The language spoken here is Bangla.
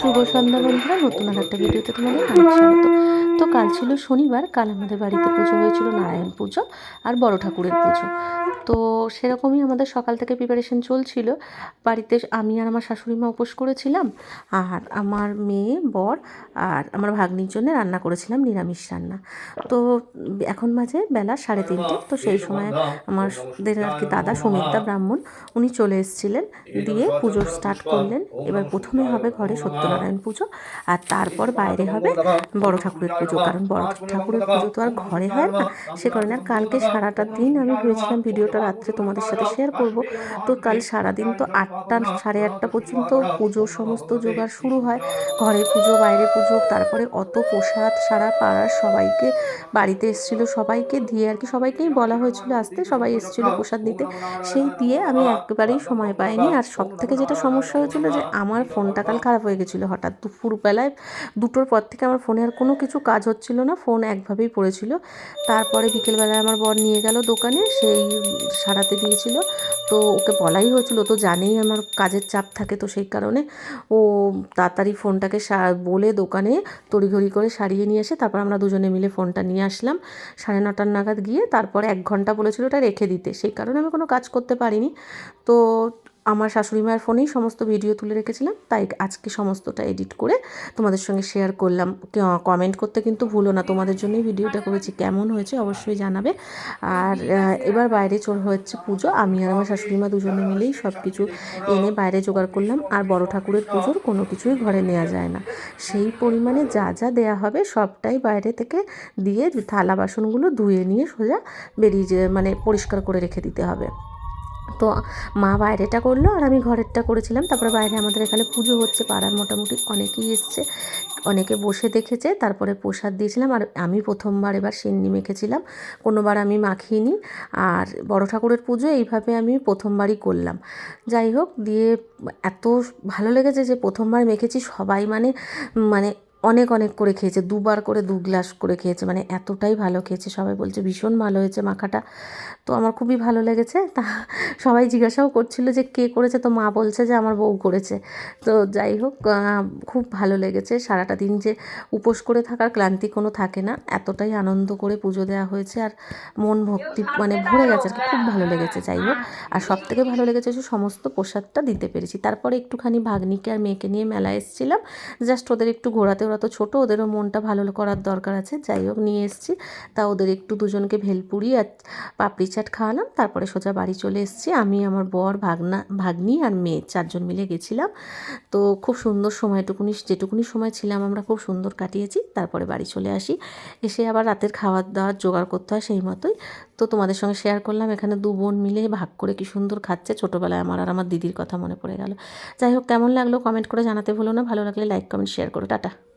শুভ সন্ধ্যা বন্ধুরা, নতুন আর একটা ভিডিওতে তোমাদের স্বাগত। তো কাল ছিল শনিবার, কাল আমাদের বাড়িতে পুজো হয়েছিল নারায়ণ পুজো আর বড় ঠাকুরের পুজো। তো সেরকমই আমাদের সকাল থেকে প্রিপারেশন চলছিল। বাড়িতে আমি আর আমার শাশুড়ি মা উপোস করেছিলাম আর আমার মেয়ে, বর আর আমার ভাগ্নির জন্য রান্না করেছিলাম নিরামিষ রান্না। তো এখন মাঝে বেলা সাড়ে তিনটে, তো সেই সময় আমাদের আর কি দাদা সুমিত্রা ব্রাহ্মণ, উনি চলে এসেছিলেন, দিয়ে পুজো স্টার্ট করলেন। এবার প্রথমে হবে ঘরে সত্যনারায়ণ পুজো আর তারপর বাইরে হবে বড় ঠাকুরের পুজো। কারণ বড় ঠাকুরের পুজো তো আর ঘরে হয় না। সে কারণে আর কালকে সারাটা দিন আমি ভেবেছিলাম ভিডিওটা রাত্রে তোমাদের সাথে শেয়ার করব। তো কাল সারাদিন তো আটটা সাড়ে আটটা পর্যন্ত পুজো সমস্ত জোগাড় শুরু হয়। ঘরে পুজো বাইরে পুজো তারপরে অত প্রসাদ সারা পাড়ার সবাইকে বাড়িতে এসেছিল সবাইকে দিয়ে আর কি সবাইকেই বলা হয়েছিল আসতে সবাই এসেছিল প্রসাদ নিতে। সেই দিয়ে আমি একেবারেই সময় পাইনি। আর সব থেকে যেটা সমস্যা হয়েছিল যে আমার ফোনটা কাল খারাপ হয়ে গেছিল হঠাৎ দুপুরবেলায়। দুটোর পর থেকে আমার ফোনে আর কোনো কিছু কাজ হচ্ছিল না, ফোন একভাবেই পড়েছিল। তারপরে বিকেলবেলায় আমার বর নিয়ে গেল দোকানে, সেই সারাতে দিয়েছিল। তো ওকে বলাই হয়েছিল তো জানেই আমার কাজের চাপ থাকে তো সেই কারণে। ও তাড়াতাড়ি ফোনটাকে বলে দোকানে তড়িঘড়ি করে সারিয়ে নিয়ে এসে তারপর আমরা দুজনে মিলে ফোনটা নিয়ে আসলাম। সাড়ে নটার নাগাদ গিয়ে তারপরে এক ঘণ্টা বলেছিল ওটা রেখে দিতে, সেই কারণে আমি কোনো কাজ করতে পারিনি। তো আমার শাশুড়ি মায়ের ফোনেই সমস্ত ভিডিও তুলে রেখেছিলাম, তাই আজকে সমস্তটা এডিট করে তোমাদের সঙ্গে শেয়ার করলাম। কমেন্ট করতে কিন্তু ভুলো না, তোমাদের জন্যই ভিডিওটা করেছি। কেমন হয়েছে অবশ্যই জানাবে। আর এবার বাইরে চোর হচ্ছে পুজো। আমি আর আমার শাশুড়ি মা দুজনে মিলেই সব কিছু এনে বাইরে জোগাড় করলাম। আর বড় ঠাকুরের পুজোর কোনো কিছুই ঘরে নেওয়া যায় না। সেই পরিমাণে যা যা দেয়া হবে সবটাই বাইরে থেকে দিয়ে থালা বাসনগুলো ধুয়ে নিয়ে সোজা বেরিয়ে মানে পরিষ্কার করে রেখে দিতে হবে। তো মা বাইরেটা করল আর আমি ঘরেরটা করেছিলাম। তারপরে বাইরে আমাদের এখানে পুজো হচ্ছে, পাড়ার মোটামুটি অনেকেই এসছে, অনেকে বসে দেখেছে, তারপরে প্রসাদ দিয়েছিলাম। আর আমি প্রথমবার এবার সিন্নি মেখেছিলাম, কোনোবার আমি মাখিনি। আর বড় ঠাকুরের পুজো এইভাবে আমি প্রথমবারই করলাম। যাই হোক, দিয়ে এত ভালো লেগেছে যে প্রথমবার মেখেছি সবাই মানে মানে অনেক অনেক করে খেয়েছে, দুবার করে দু গ্লাস করে খেয়েছে মানে এতটাই ভালো খেয়েছে, সবাই বলছে ভীষণ ভালো হয়েছে মাখাটা। তো আমার খুবই ভালো লেগেছে, তা সবাই জিজ্ঞাসাও করছিল যে কে করেছে, তো মা বলছে যে আমার বউ করেছে। তো যাই হোক খুব ভালো লেগেছে সারাটা দিন যে উপোস করে থাকার ক্লান্তি কোনো থাকে না, এতটাই আনন্দ করে পুজো দেওয়া হয়েছে আর মন ভক্তি মানে ভরে গেছে আর খুব ভালো লেগেছে, যাই হোক। আর সব থেকে ভালো লেগেছে যে সমস্ত প্রসাদটা দিতে পেরেছি। তারপরে একটুখানি ভাগ্নিকে আর মেয়েকে নিয়ে মেলায় এসেছিলাম, জাস্ট ওদের একটু ঘোরাতে ওরা তো ছোটো, ওদেরও মনটা ভালো করার দরকার আছে। যাই হোক, নিয়ে এসেছি। তা ওদের একটু দুজনকে ভেলপুরি আর পাপড়ি চাট খাওয়ালাম। তারপরে সোজা বাড়ি চলে এসেছি। আমি, আমার বর, ভাগনা, ভাগ্নি আর মেয়ে চারজন মিলে গেছিলাম। তো খুব সুন্দর সময়টুকুনি, যেটুকুনি সময় ছিলাম আমরা খুব সুন্দর কাটিয়েছি। তারপরে বাড়ি চলে আসি। এসে আবার রাতের খাবার দাওয়ার জোগাড় করতে হয় সেই মতোই। তো তোমাদের সঙ্গে শেয়ার করলাম, এখানে দু বোন মিলে ভাগ করে কি সুন্দর খাচ্ছে। ছোটোবেলায় আমার আর আমার দিদির কথা মনে পড়ে গেল। যাই হোক, কেমন লাগল কমেন্ট করে জানাতে ভুলো না। ভালো লাগলে লাইক কমেন্ট শেয়ার করো। টাটা।